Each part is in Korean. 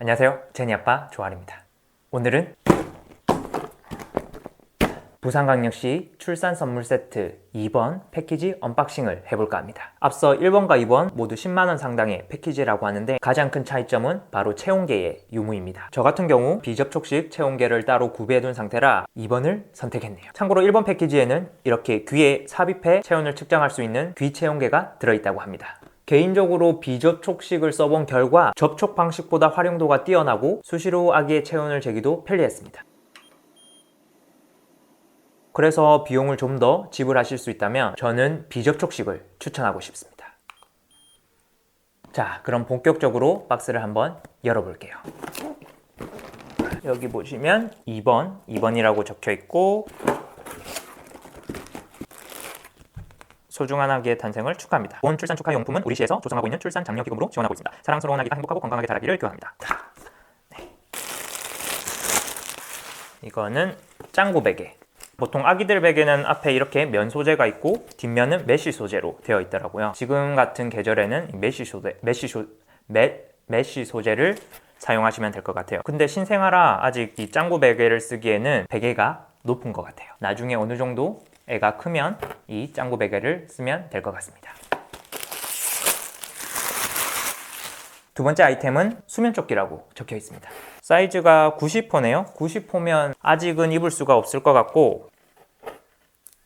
안녕하세요. 제니 아빠 조아입니다. 오늘은 부산광역시 출산 선물 세트 2번 패키지 언박싱을 해볼까 합니다. 앞서 1번과 2번 모두 10만원 상당의 패키지라고 하는데 가장 큰 차이점은 바로 체온계의 유무입니다. 저 같은 경우 비접촉식 체온계를 따로 구비해둔 상태라 2번을 선택했네요. 참고로 1번 패키지에는 이렇게 귀에 삽입해 체온을 측정할 수 있는 귀 체온계가 들어있다고 합니다. 개인적으로 비접촉식을 써본 결과 접촉 방식보다 활용도가 뛰어나고 수시로 아기의 체온을 재기도 편리했습니다. 그래서 비용을 좀 더 지불하실 수 있다면 저는 비접촉식을 추천하고 싶습니다. 자, 그럼 본격적으로 박스를 한번 열어볼게요. 여기 보시면 2번, 2번이라고 적혀 있고 소중한 아기의 탄생을 축하합니다. 본 출산 축하 용품은 우리 시에서 조성하고 있는 출산 장려 기금으로 지원하고 있습니다. 사랑스러운 아기가 행복하고 건강하게 자라기를 기원합니다. 자, 네. 이거는 짱구 베개. 보통 아기들 베개는 앞에 이렇게 면 소재가 있고 뒷면은 메쉬 소재로 되어 있더라고요. 지금 같은 계절에는 이 메쉬 소재, 메쉬 소, 메, 메쉬 소재를 사용하시면 될 것 같아요. 근데 신생아라 아직 이 짱구 베개를 쓰기에는 베개가 높은 것 같아요. 나중에 어느 정도 애가 크면 이 짱구 베개를 쓰면 될 것 같습니다. 두 번째 아이템은 수면조끼라고 적혀 있습니다. 사이즈가 90호네요. 90호면 아직은 입을 수가 없을 것 같고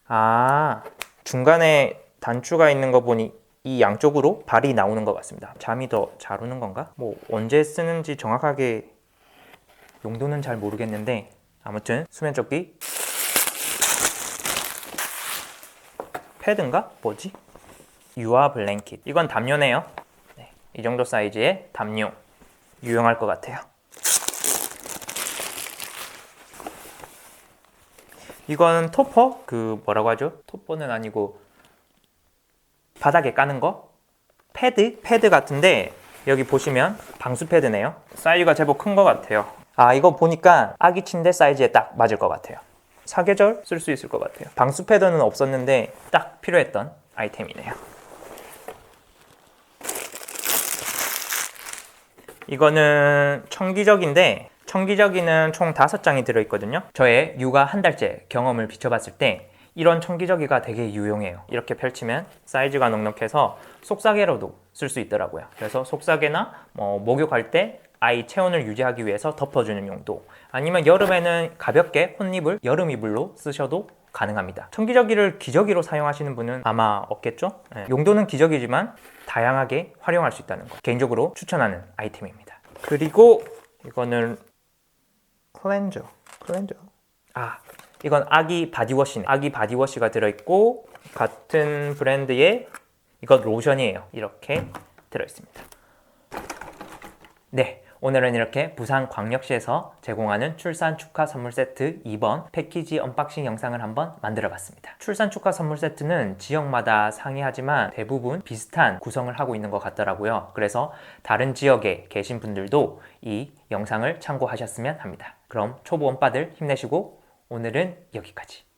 아 중간에 단추가 있는 거 보니 이 양쪽으로 발이 나오는 것 같습니다. 잠이 더 잘 오는 건가? 뭐 언제 쓰는지 정확하게 용도는 잘 모르겠는데 아무튼 수면조끼 패드인가? 뭐지? 유아 블랭킷 이건 담요네요. 네, 이 정도 사이즈의 담요 유용할 것 같아요. 이건 토퍼 그 뭐라고 하죠? 토퍼는 아니고 바닥에 까는 거 패드 패드 같은데 여기 보시면 방수 패드네요. 사이즈가 제법 큰 것 같아요. 아 이거 보니까 아기 침대 사이즈에 딱 맞을 것 같아요. 사계절 쓸 수 있을 것 같아요. 방수 패드는 없었는데 딱 필요했던 아이템이네요. 이거는 청기저기인데 청기저기는 총 5장이 들어있거든요. 저의 육아 한 달째 경험을 비춰봤을 때 이런 청기저기가 되게 유용해요. 이렇게 펼치면 사이즈가 넉넉해서 속사계로도 쓸 수 있더라고요. 그래서 속사계나 뭐 목욕할 때 아이 체온을 유지하기 위해서 덮어주는 용도 아니면 여름에는 가볍게 혼입을 여름 이불로 쓰셔도 가능합니다. 청기저기를 기저귀로 사용하시는 분은 아마 없겠죠? 네. 용도는 기저귀지만 다양하게 활용할 수 있다는 거 개인적으로 추천하는 아이템입니다. 그리고 이거는 클렌저 클렌저 아 이건 아기 바디워시네 아기 바디워시가 들어있고 같은 브랜드의 이건 로션이에요 이렇게 들어있습니다 네 오늘은 이렇게 부산광역시에서 제공하는 출산 축하 선물 세트 2번 패키지 언박싱 영상을 한번 만들어 봤습니다. 출산 축하 선물 세트는 지역마다 상이하지만 대부분 비슷한 구성을 하고 있는 것 같더라고요. 그래서 다른 지역에 계신 분들도 이 영상을 참고하셨으면 합니다. 그럼 초보 원빠들 힘내시고 오늘은 여기까지.